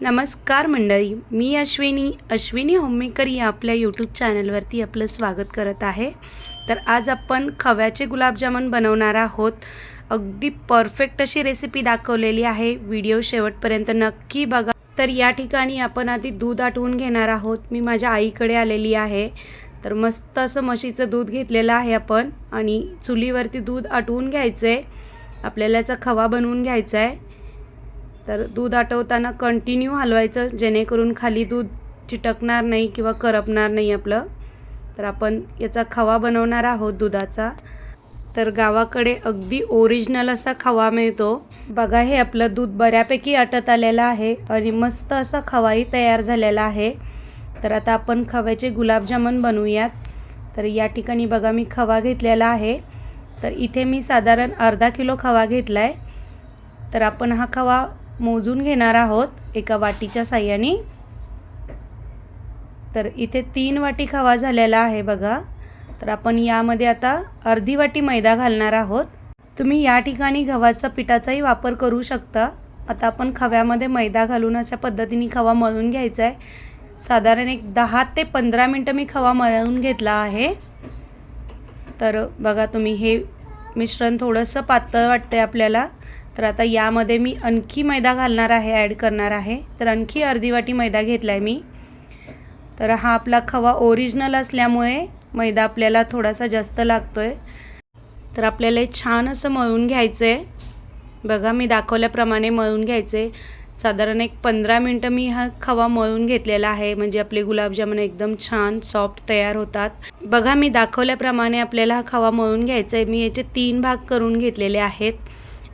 नमस्कार मंडळी मी अश्विनी. अश्विनी होममेकर या आपल्या यूट्यूब चॅनलवरती आपलं स्वागत करत आहे. तर आज आपण खव्याचे गुलाबजामुन बनवणार आहोत. अगदी परफेक्ट अशी रेसिपी दाखवलेली आहे. व्हिडिओ शेवटपर्यंत नक्की बघा. तर या ठिकाणी आपण आधी दूध आटवून घेणार आहोत. मी माझ्या आईकडे आलेली आहे. तर मस्त असं म्हशीचं दूध घेतलेलं आहे आपण. आणि चुलीवरती दूध आटवून घ्यायचं आहे आपल्याला याचा खवा बनवून घ्यायचा आहे तर दूध आटवताना कंटिन्यू हलवायचं जेणेकरून खाली दूध चिटकणार नाही किंवा करपणार नाही आपलं. तर आपण याचा खवा बनवणार आहोत दुधाचा. तर गावाकडे अगदी ओरिजिनल असा खवा मिळतो. बघा हे आपलं दूध बऱ्यापैकी आटत आलेलं आहे आणि मस्त असा खवाही तयार झालेला आहे. तर आता आपण खव्याचे गुलाबजामुन बनवूयात. तर या ठिकाणी बघा मी खवा घेतलेला आहे. तर इथे मी साधारण अर्धा किलो खवा घेतला आहे तर आपण हा खवा मोजून घेणार आहोत एका वाटीच्या साह्याने. तर इथे तीन वाटी खवा झालेला आहे बघा. तर आपण यामध्ये आता अर्धी वाटी मैदा घालणार आहोत. तुम्ही या ठिकाणी गव्हाचा पिठाचाही वापर करू शकता. आता आपण खव्यामध्ये मैदा घालून अशा पद्धतीने खवा मळून घ्यायचा आहे साधारण एक दहा ते पंधरा मिनटं मी खवा मळून घेतला आहे. तर बघा तुम्ही हे मिश्रण थोडंसं पातळ वाटतं आहे आपल्याला. तर आता यामध्ये मी आणखी मैदा घालणार आहे ॲड करणार आहे. तर आणखी अर्धी वाटी मैदा घेतला आहे मी. तर हा आपला खवा ओरिजिनल असल्यामुळे मैदा आपल्याला थोडासा जास्त लागतो आहे तर आपल्याला छान असं मळून घ्यायचं आहे बघा मी दाखवल्याप्रमाणे मळून घ्यायचं आहे साधारण एक पंधरा मिनटं मी हा खवा मळून घेतलेला आहे. म्हणजे आपले गुलाबजामुन एकदम छान सॉफ्ट तयार होतात. बघा मी दाखवल्याप्रमाणे आपल्याला हा खवा मळून घ्यायचा आहे मी याचे तीन भाग करून घेतलेले आहेत.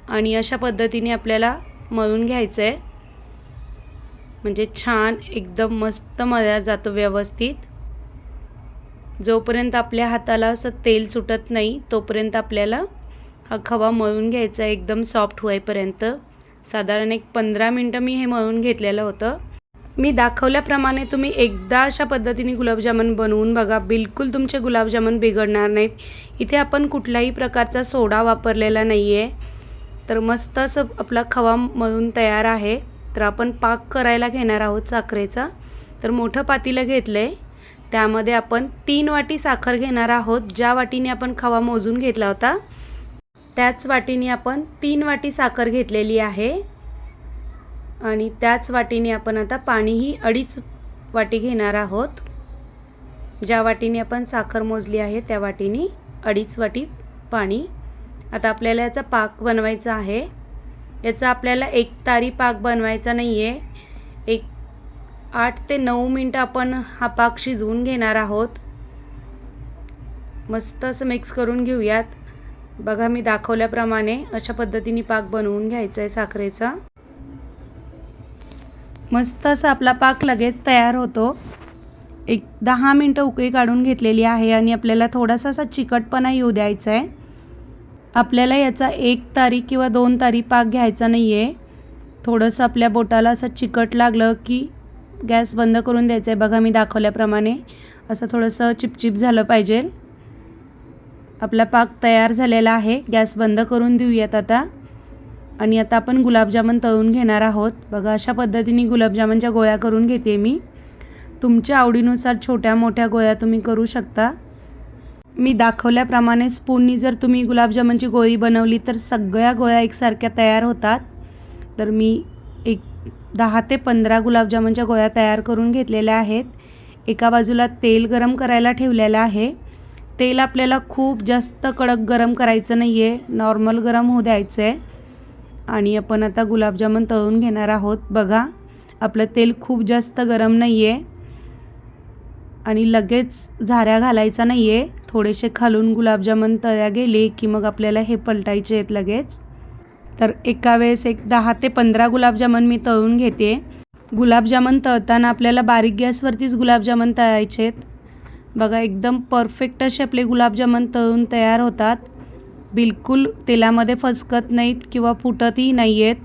आणि अशा पद्धतीने आपल्याला मळून घ्यायचं आहे म्हणजे छान एकदम मस्त मळला जातो व्यवस्थित. जोपर्यंत आपल्या हाताला असं तेल सुटत नाही तोपर्यंत आपल्याला हा खवा मळून घ्यायचा आहे एकदम सॉफ्ट होईपर्यंत. साधारण एक पंधरा मिनटं मी हे मळून घेतलेलं होतं. मी दाखवल्याप्रमाणे तुम्ही एकदा अशा पद्धतीने गुलाबजामुन बनवून बघा. बिलकुल तुमचे गुलाबजामुन बिघडणार नाहीत. इथे आपण कुठल्याही प्रकारचा सोडा वापरलेला नाही आहे तर मस्त असं आपला खवा मळून तयार आहे. तर आपण पाक करायला घेणार आहोत साखरेचा. तर मोठं पातीलं घेतलं आहे त्यामध्ये आपण तीन वाटी साखर घेणार आहोत. ज्या वाटीने आपण खवा मोजून घेतला होता त्याच वाटीने आपण तीन वाटी साखर घेतलेली आहे. आणि त्याच वाटीने आपण आता पाणीही अडीच वाटी घेणार आहोत. ज्या वाटीने आपण साखर मोजली आहे त्या वाटीने अडीच वाटी पाणी आता आपल्याला याचा पाक बनवायचा आहे. याचा आपल्याला एक तारी पाक बनवायचा नाही आहे एक आठ ते नऊ मिनटं आपण हा पाक शिजवून घेणार आहोत. मस्त असं मिक्स करून घेऊयात. बघा मी दाखवल्याप्रमाणे अशा पद्धतीने पाक बनवून घ्यायचा आहे साखरेचा. मस्त असा आपला पाक लगेच तयार होतो. एक दहा मिनटं उकळी काढून घेतलेली आहे आणि आपल्याला थोडासा असा चिकटपणा येऊ द्यायचा आहे आपल्याला याचा एक तारी किंवा दोन तारी पाक घ्यायचा नाही आहे थोडंसं आपल्या बोटाला असं चिकट लागलं की गॅस बंद करून द्यायचं आहे बघा मी दाखवल्याप्रमाणे. असं थोडंसं चिपचिप झालं पाहिजे. आपला पाक तयार झालेला आहे. गॅस बंद करून देऊयात आता. आणि आता आपण गुलाबजामुन तळून घेणार आहोत. बघा अशा पद्धतीने गुलाबजामुनच्या गोळ्या करून घेते मी. तुमच्या आवडीनुसार छोट्या मोठ्या गोळ्या तुम्ही करू शकता. मी दाखवल्याप्रमाणे स्पूननी जर तुम्ही गुलाबजामुनची गोळी बनवली तर सगळ्या गोळ्या एकसारख्या तयार होतात. तर मी एक दहा ते पंधरा गुलाबजामुनच्या गोळ्या तयार करून घेतलेल्या आहेत. एका बाजूला तेल गरम करायला ठेवलेलं आहे. तेल आपल्याला खूप जास्त कडक गरम करायचं नाही आहे नॉर्मल गरम होऊ द्यायचं आहे आणि आपण आता गुलाबजामुन तळून घेणार आहोत. बघा आपलं तेल खूप जास्त गरम नाही आहे आणि लगेच झाऱ्या घालायचा नाही आहे थोडेसे खालून गुलाबजामुन तळ्या गेले की मग आपल्याला हे पलटायचे आहेत लगेच. तर एका वेळेस एक दहा ते पंधरा गुलाबजामुन मी तळून घेते. गुलाबजामुन तळताना आपल्याला बारीक गॅसवरतीच गुलाबजामुन तळायचे आहेत. बघा एकदम परफेक्ट असे आपले गुलाबजामुन तळून तयार होतात. बिलकुल तेलामध्ये फसकत नाहीत किंवा फुटतही नाही आहेत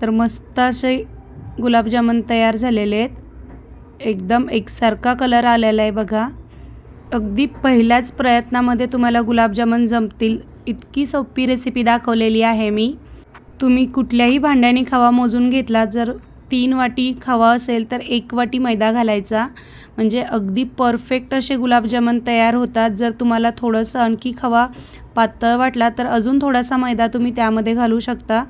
तर मस्त असे गुलाबजामुन तयार झालेले आहेत. एकदम एकसारखा कलर आलेला आहे बघा. अगदी पहिल्याच प्रयत्नामध्ये तुम्हाला गुलाबजामुन जमतील. इतकी सोपी रेसिपी दाखवलेली आहे मी. तुम्ही कुठल्याही भांड्याने खवा मोजून घेतला जर तीन वाटी खवा असेल तर एक वाटी मैदा घालायचा. म्हणजे अगदी परफेक्ट असे गुलाबजामुन तयार होतात. जर तुम्हाला थोडंसं आणखी खवा पातळ वाटला तर अजून थोडासा मैदा तुम्ही त्यामध्ये घालू शकता.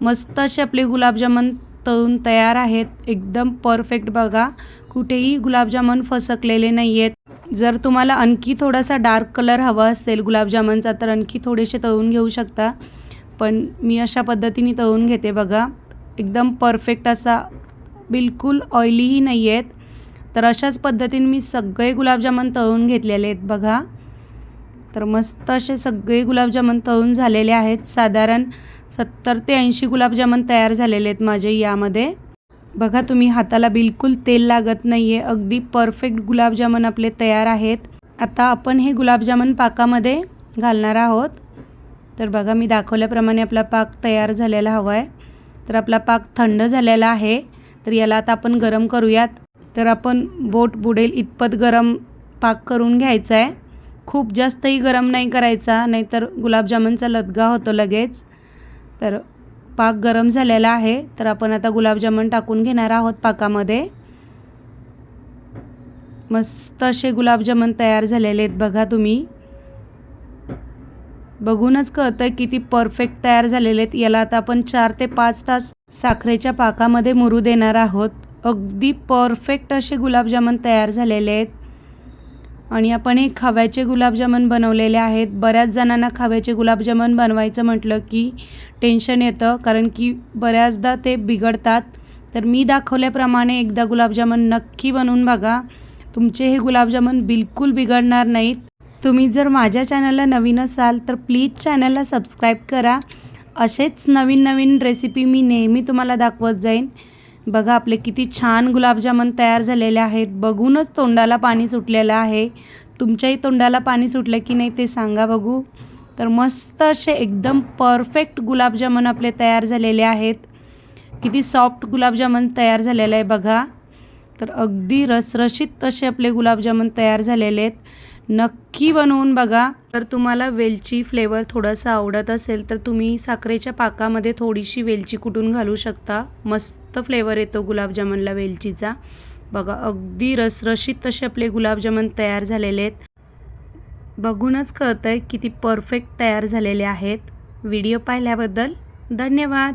मस्त असे आपले गुलाबजामुन तळून तयार आहेत. एकदम परफेक्ट बघा. कुठेही गुलाबजामुन फसकलेले नाही आहेत जर तुम्हाला आणखी थोडासा डार्क कलर हवा असेल गुलाबजामुनचा तर आणखी थोडेसे तळून घेऊ शकता. पण मी अशा पद्धतीने तळून घेते बघा. एकदम परफेक्ट असा बिलकुल ऑइलीही नाही आहेत तर अशाच पद्धतीने मी सगळे गुलाबजामुन तळून घेतलेले आहेत बघा. तर मस्त असे सगळे गुलाबजामुन तळून झालेले आहेत. साधारण सत्तर ते ऐंशी गुलाबजामुन तयार झालेले आहेत माझे यामध्ये. बघा तुम्ही हाताला बिलकुल तेल लागत नाही आहे अगदी परफेक्ट गुलाबजामुन आपले तयार आहेत. आता आपण हे गुलाबजामुन पाकामध्ये घालणार आहोत. तर बघा मी दाखवल्याप्रमाणे आपला पाक तयार झालेला हवा आहे तर आपला पाक थंड झालेला आहे. तर याला आता आपण गरम करूयात. तर आपण बोट बुडेल इतपत गरम पाक करून घ्यायचा आहे खूप जास्तही गरम नाही करायचा नाहीतर गुलाबजामुनचा लदगा होतो लगेच. तर पाक गरम झालेला आहे. तर आपण आता गुलाबजामुन टाकून घेणार आहोत पाकामध्ये. मस्त असे गुलाबजामुन तयार झालेले आहेत बघा तुम्ही. बघूनच कळतं किती परफेक्ट तयार झालेले आहेत. याला आता आपण चार ते पाच तास साखरेच्या पाकामध्ये मुरू देणार आहोत. अगदी परफेक्ट असे गुलाबजामुन तयार झालेले आहेत. आणि आपण हे खव्याचे गुलाबजामुन बनवलेले आहेत. बऱ्याच जणांना खव्याचे गुलाबजामुन बनवायचं म्हटलं की टेन्शन येतं कारण की बऱ्याचदा ते बिघडतात. तर मी दाखवल्याप्रमाणे एकदा गुलाबजामुन नक्की बनवून बघा. तुमचे हे गुलाबजामुन बिलकुल बिघडणार नाहीत. तुम्ही जर माझ्या चॅनलला नवीन असाल तर प्लीज चॅनलला सबस्क्राईब करा. असेच नवीन नवीन रेसिपी मी नेहमी तुम्हाला दाखवत जाईन. बघा आपले किती छान गुलाबजामुन तयार झालेले आहेत. बघूनच तोंडाला पाणी सुटलेलं आहे. तुमच्याही तोंडाला पाणी सुटलं की नाही ते सांगा बघू. तर मस्त असे एकदम परफेक्ट गुलाबजामुन आपले तयार झालेले आहेत. किती सॉफ्ट गुलाबजामुन तयार झालेलं आहे बघा. तर अगदी रसरशीत तसे आपले गुलाबजामुन तयार झालेले आहेत. नक्की बनवून बघा. तर तुम्हाला वेलची फ्लेवर थोडासा आवडत असेल तर तुम्ही साखरेच्या पाकामध्ये थोडीशी वेलची कुटून घालू शकता. मस्त फ्लेवर येतो गुलाबजामुनला वेलचीचा. बघा अगदी रसरशीत तसे आपले गुलाबजामुन तयार झालेले आहेत. बघूनच कळतं आहे किती परफेक्ट तयार झालेले आहेत. व्हिडिओ पाहिल्याबद्दल धन्यवाद.